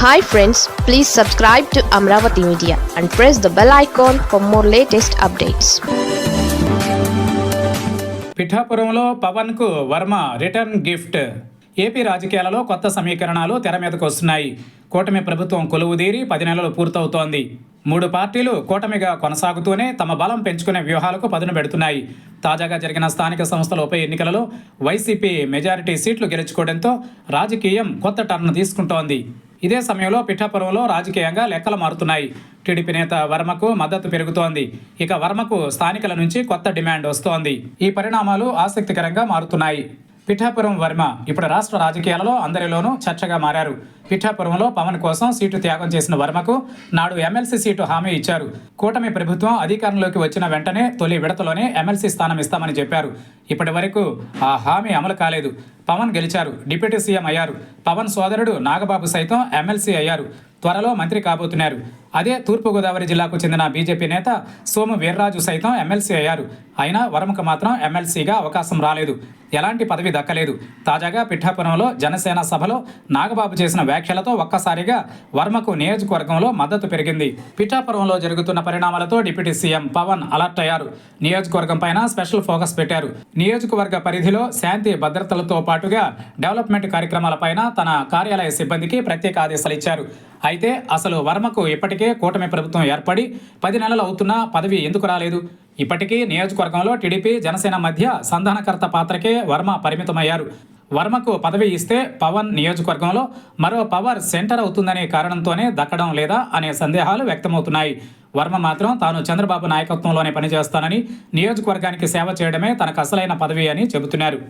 Hi friends please subscribe to Amaravati media and press the bell icon for more latest updates పిఠాపురంలో పవన్కు Varma return gift. AP రాజకీయాలలో కొత్త సమీకరణాలు తెర మీదకు వస్తున్నాయి. కూటమి ప్రభుత్వం కొలువుదీరి పది నెలలు పూర్తవుతోంది. మూడు పార్టీలు కూటమిగా కొనసాగుతూనే తమ బలం పెంచుకునే వ్యూహాలకు పదును పెడుతున్నాయి. తాజాగా జరిగిన స్థానిక సంస్థల ఉప ఎన్నికలలో వైసీపీ మెజారిటీ సీట్లు గెలుచుకోవడంతో రాజకీయం కొత్త టర్న్ తీసుకుంటోంది. ఇదే సమయంలో పిఠాపురంలో రాజకీయంగా లెక్కలు మారుతున్నాయి. టీడీపీ నేత వర్మకు మద్దతు పెరుగుతోంది. ఇక వర్మకు స్థానికుల నుంచి కొత్త డిమాండ్ వస్తోంది. ఈ పరిణామాలు ఆసక్తికరంగా మారుతున్నాయి. పిఠాపురం వర్మ ఇప్పుడు రాష్ట్ర రాజకీయాలలో అందరిలోనూ చర్చగా మారారు. పిఠాపురంలో పవన్ కోసం సీటు త్యాగం చేసిన వర్మకు నాడు ఎమ్మెల్సీ సీటు హామీ ఇచ్చారు. కూటమి ప్రభుత్వం అధికారంలోకి వచ్చిన వెంటనే తొలి విడతలోనే ఎమ్మెల్సీ స్థానం ఇస్తామని చెప్పారు. ఇప్పటి వరకు ఆ హామీ అమలు కాలేదు. పవన్ గెలిచారు. డిప్యూటీ సీఎం అయ్యారు. పవన్ సోదరుడు నాగబాబు సైతం ఎమ్మెల్సీ అయ్యారు. త్వరలో మంత్రి కాబోతున్నారు. అదే తూర్పుగోదావరి జిల్లాకు చెందిన బీజేపీ నేత సోము వీర్రాజు సైతం ఎమ్మెల్సీ అయ్యారు. అయినా వరముకు మాత్రం ఎమ్మెల్సీగా అవకాశం రాలేదు. ఎలాంటి పదవి దక్కలేదు. తాజాగా పిఠాపురంలో జనసేన సభలో నాగబాబు చేసిన వ్యాఖ్యలతో ఒక్కసారిగా వర్మకు నియోజకవర్గంలో మద్దతు పెరిగింది. పిఠాపురంలో జరుగుతున్న పరిణామాలతో డిప్యూటీ సీఎం పవన్ అలర్ట్ అయ్యారు. నియోజకవర్గం పైన స్పెషల్ ఫోకస్ పెట్టారు. నియోజకవర్గ పరిధిలో శాంతి భద్రతలతో పాటుగా డెవలప్మెంట్ కార్యక్రమాలపైన తన కార్యాలయ సిబ్బందికి ప్రత్యేక ఆదేశాలు ఇచ్చారు. అయితే అసలు వర్మకు ఇప్పటికే కూటమి ప్రభుత్వం ఏర్పడి పది నెలలు అవుతున్నా పదవి ఎందుకు రాలేదు? ఇప్పటికీ నియోజకవర్గంలో టీడీపీ జనసేన మధ్య సంధానకర్త పాత్రకే వర్మ పరిమితమయ్యారు. వర్మకు పదవి ఇస్తే పవన్ నియోజకవర్గంలో మరో పవర్ సెంటర్ అవుతుందనే కారణంతోనే దక్కడం లేదా అనే సందేహాలు వ్యక్తమవుతున్నాయి. వర్మ మాత్రం తాను చంద్రబాబు నాయకత్వంలోనే పనిచేస్తానని నియోజకవర్గానికి సేవ చేయడమే తనకు అసలైన పదవి అని చెబుతున్నారు.